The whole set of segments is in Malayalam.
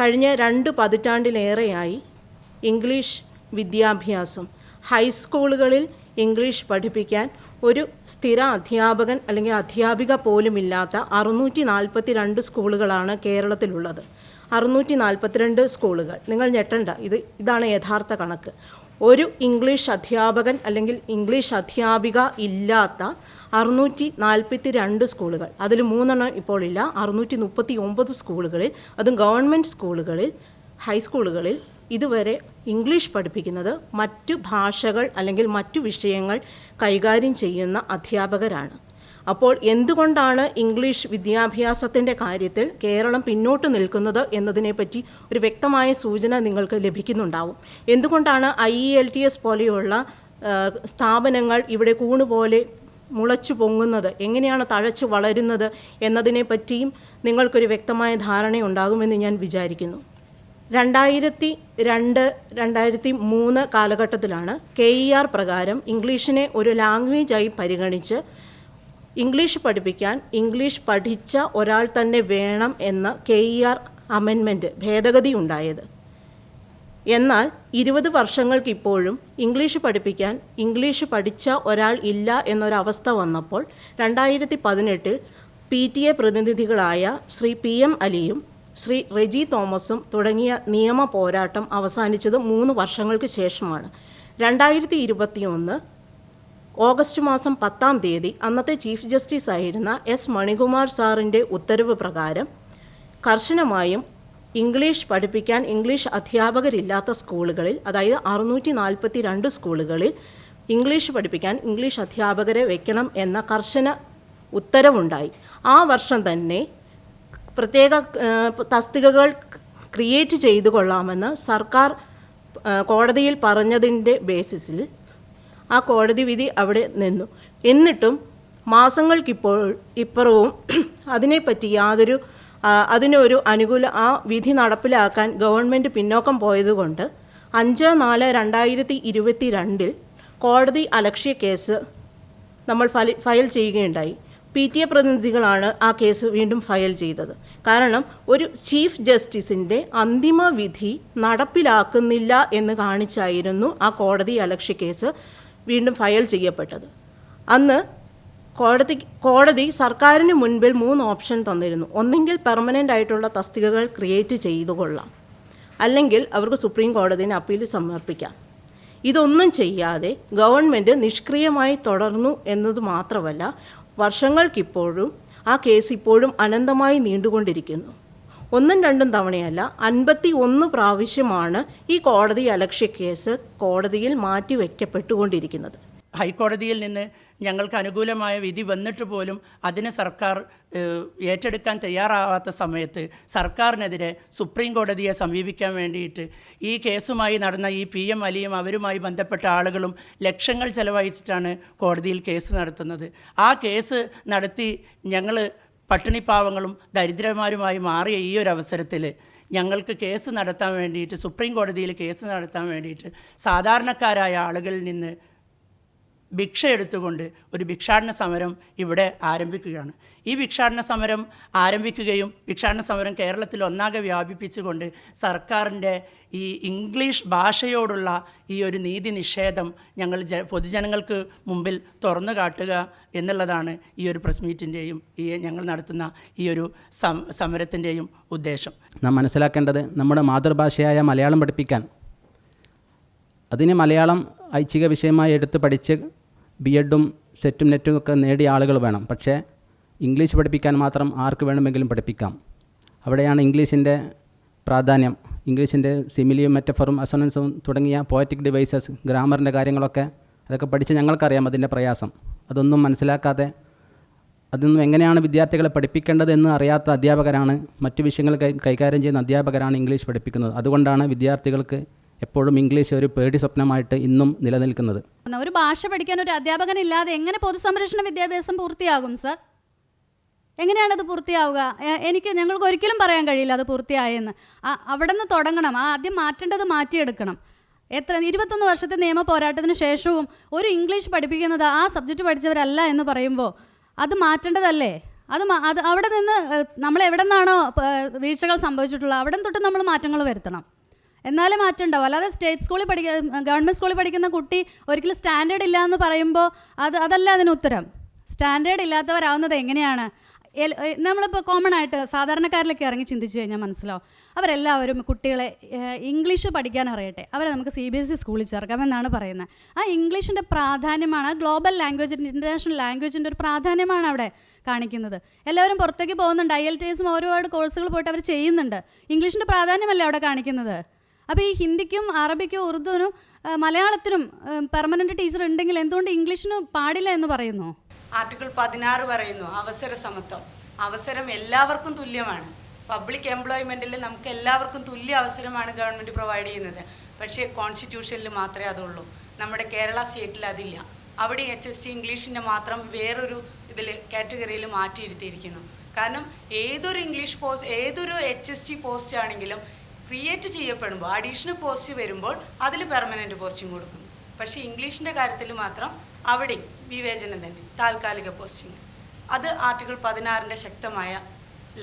കഴിഞ്ഞ രണ്ട് പതിറ്റാണ്ടിലേറെയായി ഇംഗ്ലീഷ് വിദ്യാഭ്യാസം. ഹൈസ്കൂളുകളിൽ ഇംഗ്ലീഷ് പഠിപ്പിക്കാൻ ഒരു സ്ഥിര അധ്യാപകൻ അല്ലെങ്കിൽ അധ്യാപിക പോലുമില്ലാത്ത അറുന്നൂറ്റി നാൽപ്പത്തി രണ്ട് സ്കൂളുകളാണ് കേരളത്തിലുള്ളത്. അറുന്നൂറ്റി നാൽപ്പത്തിരണ്ട് സ്കൂളുകൾ. നിങ്ങൾ ഞെട്ടണ്ട. ഇത് ഇതാണ് യഥാർത്ഥ കണക്ക്. ഒരു ഇംഗ്ലീഷ് അധ്യാപകൻ അല്ലെങ്കിൽ ഇംഗ്ലീഷ് അധ്യാപിക ഇല്ലാത്ത അറുന്നൂറ്റി നാൽപ്പത്തി രണ്ട് സ്കൂളുകൾ. അതിൽ മൂന്നെണ്ണം ഇപ്പോൾ ഇല്ല. അറുന്നൂറ്റി മുപ്പത്തി ഒമ്പത് സ്കൂളുകളിൽ അതും ഗവൺമെന്റ് സ്കൂളുകളിൽ ഹൈസ്കൂളുകളിൽ ഇതുവരെ ഇംഗ്ലീഷ് പഠിപ്പിക്കുന്നത് മറ്റു ഭാഷകൾ അല്ലെങ്കിൽ മറ്റു വിഷയങ്ങൾ കൈകാര്യം ചെയ്യുന്ന അധ്യാപകരാണ്. അപ്പോൾ എന്തുകൊണ്ടാണ് ഇംഗ്ലീഷ് വിദ്യാഭ്യാസത്തിന്റെ കാര്യത്തിൽ കേരളം പിന്നോട്ട് നിൽക്കുന്നത് എന്നതിനെപ്പറ്റി ഒരു വ്യക്തമായ സൂചന നിങ്ങൾക്ക് ലഭിക്കുന്നുണ്ടാവും. എന്തുകൊണ്ടാണ് I E L T S പോലെയുള്ള സ്ഥാപനങ്ങൾ ഇവിടെ കൂണുപോലെ മുളച്ചു പൊങ്ങുന്നത്? എങ്ങനെയാണ് തഴച്ചു വളരുന്നത് എന്നതിനെപ്പറ്റിയും നിങ്ങൾക്കൊരു വ്യക്തമായ ധാരണയുണ്ടാകുമെന്ന് ഞാൻ വിചാരിക്കുന്നു. രണ്ടായിരത്തി രണ്ട് രണ്ടായിരത്തി മൂന്ന് കാലഘട്ടത്തിലാണ് കെ ഇ ആർ പ്രകാരം ഇംഗ്ലീഷിനെ ഒരു ലാംഗ്വേജായി പരിഗണിച്ച് ഇംഗ്ലീഷ് പഠിപ്പിക്കാൻ ഇംഗ്ലീഷ് പഠിച്ച ഒരാൾ തന്നെ വേണം എന്ന കെ ഇ ആർ അമെൻമെന്റ് ഭേദഗതി ഉണ്ടായത്. എന്നാൽ ഇരുപത് വർഷങ്ങൾക്കിപ്പോഴും ഇംഗ്ലീഷ് പഠിപ്പിക്കാൻ ഇംഗ്ലീഷ് പഠിച്ച ഒരാൾ ഇല്ല എന്നൊരവസ്ഥ വന്നപ്പോൾ രണ്ടായിരത്തി പതിനെട്ടിൽ പി ടി എ പ്രതിനിധികളായ ശ്രീ പി എം അലിയും ശ്രീ റെജി തോമസും തുടങ്ങിയ നിയമ പോരാട്ടം അവസാനിച്ചത് മൂന്ന് വർഷങ്ങൾക്ക് ശേഷമാണ്. രണ്ടായിരത്തി ഇരുപത്തിയൊന്ന് ഓഗസ്റ്റ് മാസം പത്താം തീയതി അന്നത്തെ ചീഫ് ജസ്റ്റിസ് ആയിരുന്ന എസ് മണികുമാർ സാറിന്റെ ഉത്തരവ് പ്രകാരം കർശനമായും ഇംഗ്ലീഷ് പഠിപ്പിക്കാൻ ഇംഗ്ലീഷ് അധ്യാപകരില്ലാത്ത സ്കൂളുകളിൽ അതായത് അറുന്നൂറ്റി നാൽപ്പത്തി രണ്ട് സ്കൂളുകളിൽ ഇംഗ്ലീഷ് പഠിപ്പിക്കാൻ ഇംഗ്ലീഷ് അധ്യാപകരെ വെക്കണം എന്ന കർശന ഉത്തരവുണ്ടായി. ആ വർഷം തന്നെ പ്രത്യേക തസ്തികകൾ ക്രിയേറ്റ് ചെയ്തു കൊള്ളാമെന്ന് സർക്കാർ കോടതിയിൽ പറഞ്ഞതിന്റെ ബേസിസിൽ ആ കോടതി വിധി അവിടെ നിന്നു. എന്നിട്ടും മാസങ്ങൾക്കിപ്പോൾ ഇപ്പുറവും അതിനെപ്പറ്റി യാതൊരു അതിനൊരു അനുകൂല ആ വിധി നടപ്പിലാക്കാൻ ഗവൺമെന്റ് പിന്നോക്കം പോയതുകൊണ്ട് അഞ്ച് നാല് രണ്ടായിരത്തി ഇരുപത്തി രണ്ടിൽ കോടതി അലക്ഷ്യ കേസ് നമ്മൾ ഫയൽ ചെയ്യുകയുണ്ടായി. പി ടി എ പ്രതിനിധികളാണ് ആ കേസ് വീണ്ടും ഫയൽ ചെയ്തത്. കാരണം ഒരു ചീഫ് ജസ്റ്റിസിന്റെ അന്തിമ വിധി നടപ്പിലാക്കുന്നില്ല എന്ന് കാണിച്ചായിരുന്നു ആ കോടതി അലക്ഷ്യ കേസ്. വീണ്ടും ഫയൽ ചെയ്യപ്പെട്ടത്. അന്ന് കോടതി കോടതി സർക്കാരിന് മുൻപിൽ മൂന്ന് ഓപ്ഷൻ തന്നിരുന്നു. ഒന്നെങ്കിൽ പെർമനന്റ് ആയിട്ടുള്ള തസ്തികകൾ ക്രിയേറ്റ് ചെയ്തു കൊള്ളാം. അല്ലെങ്കിൽ അവർക്ക് സുപ്രീം കോടതിയിൽ അപ്പീൽ സമർപ്പിക്കാം. ഇതൊന്നും ചെയ്യാതെ ഗവൺമെന്റ് നിഷ്ക്രിയമായി തുടർന്നു എന്നത് മാത്രമല്ല വർഷങ്ങൾക്കിപ്പോഴും ആ കേസ് ഇപ്പോഴും അനന്തമായി നീണ്ടുകൊണ്ടിരിക്കുന്നു. ഒന്നും രണ്ടും തവണയല്ല അൻപത്തി ഒന്ന് പ്രാവശ്യമാണ് ഈ കോടതി അലക്ഷ്യ കേസ് കോടതിയിൽ മാറ്റി മാറ്റിവെക്കപ്പെട്ടുകൊണ്ടിരിക്കുന്നത് ഹൈക്കോടതിയിൽ നിന്ന് ഞങ്ങൾക്ക് അനുകൂലമായ വിധി വന്നിട്ട് പോലും അതിന് സർക്കാർ ഏറ്റെടുക്കാൻ തയ്യാറാവാത്ത സമയത്ത് സർക്കാരിനെതിരെ സുപ്രീം കോടതിയെ സമീപിക്കാൻ വേണ്ടിയിട്ട് ഈ കേസുമായി നടന്ന ഈ പി എം അലിയും അവരുമായി ബന്ധപ്പെട്ട ആളുകളും ലക്ഷങ്ങൾ ചെലവഴിച്ചിട്ടാണ് കോടതിയിൽ കേസ് നടത്തുന്നത്. ആ കേസ് നടത്തി ഞങ്ങൾ പട്ടിണിപ്പാവങ്ങളും ദരിദ്രന്മാരുമായി മാറിയ ഈ ഒരു അവസരത്തിൽ ഞങ്ങൾക്ക് കേസ് നടത്താൻ വേണ്ടിയിട്ട് സുപ്രീം കോടതിയിൽ കേസ് നടത്താൻ വേണ്ടിയിട്ട് സാധാരണക്കാരായ ആളുകളിൽ നിന്ന് ഭിക്ഷ എടുത്തുകൊണ്ട് ഒരു ഭിക്ഷാടന സമരം ഇവിടെ ആരംഭിക്കുകയാണ്. ഈ ഭിക്ഷാടന സമരം ആരംഭിക്കുകയും ഭിക്ഷാടന സമരം കേരളത്തിൽ ഒന്നാകെ വ്യാപിപ്പിച്ചുകൊണ്ട് സർക്കാരിന്റെ ഈ ഇംഗ്ലീഷ് ഭാഷയോടുള്ള ഈ ഒരു നീതി നിഷേധം ഞങ്ങൾ ജ പൊതുജനങ്ങൾക്ക് മുമ്പിൽ തുറന്നു കാട്ടുക എന്നുള്ളതാണ് ഈ ഒരു പ്രസ് മീറ്റിന്റെയും ഈ ഞങ്ങൾ നടത്തുന്ന ഈ ഒരു സം സമരത്തിന്റെയും ഉദ്ദേശം. നാം മനസ്സിലാക്കേണ്ടത് നമ്മുടെ മാതൃഭാഷയായ മലയാളം പഠിപ്പിക്കാൻ. അതിന് മലയാളം ഐച്ഛിക വിഷയമായി എടുത്ത് പഠിച്ച് ബി എഡും സെറ്റും നെറ്റും ഒക്കെ നേടിയ ആളുകൾ വേണം. പക്ഷേ ഇംഗ്ലീഷ് പഠിപ്പിക്കാൻ മാത്രം ആർക്ക് വേണമെങ്കിലും പഠിപ്പിക്കാം. അവിടെയാണ് ഇംഗ്ലീഷിന്റെ പ്രാധാന്യം. ഇംഗ്ലീഷിന്റെ സിമിലിയും മെറ്റഫറും അസോണൻസും തുടങ്ങിയ പോയറ്റിക് ഡിവൈസസ് ഗ്രാമറിന്റെ കാര്യങ്ങളൊക്കെ അതൊക്കെ പഠിച്ച് ഞങ്ങൾക്കറിയാം അതിന്റെ പ്രയാസം. അതൊന്നും മനസ്സിലാക്കാതെ അതൊന്നും എങ്ങനെയാണ് വിദ്യാർത്ഥികളെ പഠിപ്പിക്കേണ്ടതെന്ന് അറിയാത്ത അധ്യാപകരാണ് മറ്റു വിഷയങ്ങൾ കൈകാര്യം ചെയ്യുന്ന അധ്യാപകരാണ് ഇംഗ്ലീഷ് പഠിപ്പിക്കുന്നത്. അതുകൊണ്ടാണ് വിദ്യാർത്ഥികൾക്ക് എപ്പോഴും ഇംഗ്ലീഷ് ഒരു പേടി സ്വപ്നമായിട്ട് ഇന്നും നിലനിൽക്കുന്നത്. ഒരു ഭാഷ പഠിക്കാൻ ഒരു അധ്യാപകൻ ഇല്ലാതെ എങ്ങനെ പൊതുസംരക്ഷണ വിദ്യാഭ്യാസം പൂർത്തിയാകും സർ? എങ്ങനെയാണത് പൂർത്തിയാവുക? എനിക്ക് ഞങ്ങൾക്ക് ഒരിക്കലും പറയാൻ കഴിയില്ല അത് പൂർത്തിയായെന്ന്. അവിടെ നിന്ന് തുടങ്ങണം. ആദ്യം മാറ്റേണ്ടത് മാറ്റിയെടുക്കണം. എത്ര ഇരുപത്തൊന്ന് വർഷത്തെ നിയമ പോരാട്ടത്തിന് ശേഷവും ഒരു ഇംഗ്ലീഷ് പഠിപ്പിക്കുന്നത് ആ സബ്ജക്റ്റ് പഠിച്ചവരല്ല എന്ന് പറയുമ്പോൾ അത് മാറ്റേണ്ടതല്ലേ? അത് അത് അവിടെ നിന്ന് നമ്മൾ എവിടെ നിന്നാണോ വീഴ്ചകൾ സംഭവിച്ചിട്ടുള്ളത് അവിടെ തൊട്ട് നമ്മൾ മാറ്റങ്ങൾ വരുത്തണം. എന്നാലേ മാറ്റം ഉണ്ടാവും അല്ലാതെ സ്റ്റേറ്റ് സ്കൂളിൽ പഠിക്കുന്ന ഗവൺമെന്റ് സ്കൂളിൽ പഠിക്കുന്ന കുട്ടി ഒരിക്കലും സ്റ്റാൻഡേർഡ് ഇല്ല എന്ന് പറയുമ്പോൾ അത് അതല്ല അതിന് ഉത്തരം. സ്റ്റാൻഡേർഡ് ഇല്ലാത്തവരാവുന്നത് എങ്ങനെയാണ്? നമ്മളിപ്പോൾ കോമൺ ആയിട്ട് സാധാരണക്കാരിലൊക്കെ ഇറങ്ങി ചിന്തിച്ചു കഴിഞ്ഞാൽ മനസ്സിലാവും. അവരെല്ലാവരും കുട്ടികളെ ഇംഗ്ലീഷ് പഠിക്കാൻ അറിയട്ടെ. അവരെ നമുക്ക് സി ബി എസ് ഇ സ്കൂളിൽ ചേർക്കാമെന്നാണ് പറയുന്നത്. ആ ഇംഗ്ലീഷിന്റെ പ്രാധാന്യമാണ് ഗ്ലോബൽ ലാംഗ്വേജ് ഇന്റർനാഷണൽ ലാംഗ്വേജിന്റെ ഒരു പ്രാധാന്യമാണ് അവിടെ കാണിക്കുന്നത്. എല്ലാവരും പുറത്തേക്ക് പോകുന്നുണ്ട്. ഐ എൽ ടി എസും ഒരുപാട് കോഴ്സുകൾ പോയിട്ട് അവർ ചെയ്യുന്നുണ്ട്. ഇംഗ്ലീഷിന്റെ പ്രാധാന്യമല്ലേ അവിടെ കാണിക്കുന്നത്? അപ്പോൾ ഈ ഹിന്ദിക്കും അറബിക്കും ഉറുദുവിനും മലയാളത്തിനും പെർമനന്റ് ടീച്ചർ ഉണ്ടെങ്കിൽ എന്തുകൊണ്ട് ഇംഗ്ലീഷിന് പാടില്ല എന്ന് പറയുന്നു? ആർട്ടിക്കിൾ പതിനാറ് പറയുന്നു അവസര സമത്വം. അവസരം എല്ലാവർക്കും തുല്യമാണ്. പബ്ലിക് എംപ്ലോയ്മെന്റിൽ നമുക്ക് എല്ലാവർക്കും തുല്യ അവസരമാണ് ഗവൺമെന്റ് പ്രൊവൈഡ് ചെയ്യുന്നത്. പക്ഷേ കോൺസ്റ്റിറ്റ്യൂഷനിൽ മാത്രമേ അതുള്ളൂ. നമ്മുടെ കേരള സ്റ്റേറ്റിൽ അതില്ല. അവിടെ എച്ച് എസ് ടി ഇംഗ്ലീഷിന്റെ മാത്രം വേറൊരു ഇതിൽ കാറ്റഗറിയിൽ മാറ്റിയിരുത്തിയിരിക്കുന്നു. കാരണം ഏതൊരു ഇംഗ്ലീഷ് പോസ്റ്റ് ഏതൊരു എച്ച് എസ് ടി പോസ്റ്റ് ആണെങ്കിലും ക്രിയേറ്റ് ചെയ്യപ്പെടുമ്പോൾ അഡീഷണൽ പോസ്റ്റ് വരുമ്പോൾ അതിൽ പെർമനന്റ് പോസ്റ്റിംഗ് കൊടുക്കുന്നു പക്ഷേ ഇംഗ്ലീഷിന്റെ കാര്യത്തിൽ മാത്രം അവിടെ വിവേചനം തന്നെ താൽക്കാലിക പോസ്റ്റിംഗ് അത് ആർട്ടിക്കിൾ പതിനാറിന്റെ ശക്തമായ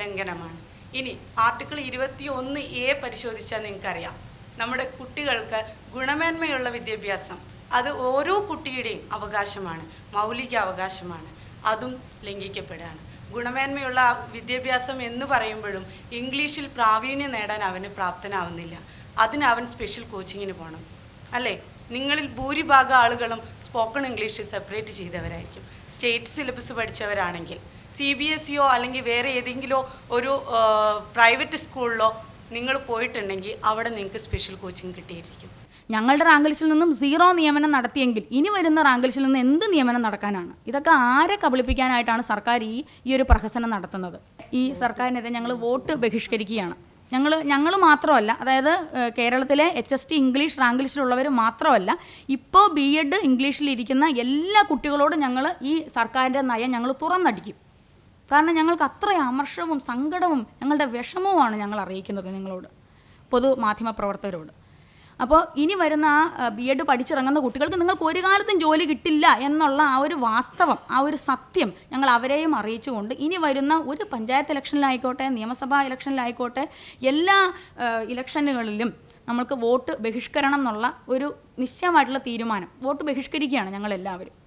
ലംഘനമാണ്. ഇനി ആർട്ടിക്കിൾ ഇരുപത്തി ഒന്ന് എ പരിശോധിച്ചാൽ നിങ്ങൾക്കറിയാം. നമ്മുടെ കുട്ടികൾക്ക് ഗുണമേന്മയുള്ള വിദ്യാഭ്യാസം അത് ഓരോ കുട്ടിയുടെയും അവകാശമാണ് മൗലിക അവകാശമാണ് അതും ലംഘിക്കപ്പെടുകയാണ്. ഗുണമേന്മയുള്ള വിദ്യാഭ്യാസം എന്ന് പറയുമ്പോഴും ഇംഗ്ലീഷിൽ പ്രാവീണ്യം നേടാൻ അവന് പ്രാപ്തനാവുന്നില്ല. അതിന് അവൻ സ്പെഷ്യൽ കോച്ചിങ്ങിന് പോകണം അല്ലേ? നിങ്ങളിൽ ഭൂരിഭാഗം ആളുകളും സ്പോക്കൺ ഇംഗ്ലീഷ് സെപ്പറേറ്റ് ചെയ്തവരായിരിക്കും. സ്റ്റേറ്റ് സിലബസ് പഠിച്ചവരാണെങ്കിൽ. സി ബി എസ് സിയോ അല്ലെങ്കിൽ വേറെ ഏതെങ്കിലും ഒരു പ്രൈവറ്റ് സ്കൂളിലോ നിങ്ങൾ പോയിട്ടുണ്ടെങ്കിൽ അവിടെ നിങ്ങൾക്ക് സ്പെഷ്യൽ കോച്ചിങ് കിട്ടിയിരിക്കും. ഞങ്ങളുടെ റാങ്ക് ലിസ്റ്റിൽ നിന്നും സീറോ നിയമനം നടത്തിയെങ്കിൽ ഇനി വരുന്ന റാങ്ക് ലിസ്റ്റിൽ നിന്ന് എന്ത് നിയമനം നടക്കാനാണ്? ഇതൊക്കെ ആരെ കബളിപ്പിക്കാനായിട്ടാണ് സർക്കാർ ഈ ഈ ഒരു പ്രഹസനം നടത്തുന്നത്? ഈ സർക്കാരിനെതിരെ ഞങ്ങൾ വോട്ട് ബഹിഷ്കരിക്കുകയാണ്. ഞങ്ങൾ ഞങ്ങൾ മാത്രമല്ല അതായത് കേരളത്തിലെ H S T English rank മാത്രമല്ല ഇപ്പോൾ ബി എഡ് ഇംഗ്ലീഷിലിരിക്കുന്ന എല്ലാ കുട്ടികളോടും ഞങ്ങൾ ഈ സർക്കാരിന്റെ നയം ഞങ്ങൾ തുറന്നടിക്കും. കാരണം ഞങ്ങൾക്ക് അത്ര അമർഷവും സങ്കടവും ഞങ്ങളുടെ വിഷമവുമാണ് ഞങ്ങൾ അറിയിക്കുന്നത് നിങ്ങളോട് പൊതു മാധ്യമ പ്രവർത്തകരോട് അപ്പോൾ ഇനി വരുന്ന ആ ബി എഡ് പഠിച്ചിറങ്ങുന്ന കുട്ടികൾക്ക് നിങ്ങൾക്ക് ഒരു കാലത്തും ജോലി കിട്ടില്ല എന്നുള്ള ആ ഒരു വാസ്തവം ആ ഒരു സത്യം ഞങ്ങൾ അവരെയും അറിയിച്ചുകൊണ്ട് ഇനി വരുന്ന ഒരു പഞ്ചായത്ത് ഇലക്ഷനിലായിക്കോട്ടെ നിയമസഭാ ഇലക്ഷനിലായിക്കോട്ടെ എല്ലാ ഇലക്ഷനുകളിലും നമ്മൾക്ക് വോട്ട് ബഹിഷ്കരണം എന്നുള്ള ഒരു നിശ്ചയമായിട്ടുള്ള തീരുമാനം വോട്ട് ബഹിഷ്കരിക്കുകയാണ് ഞങ്ങളെല്ലാവരും.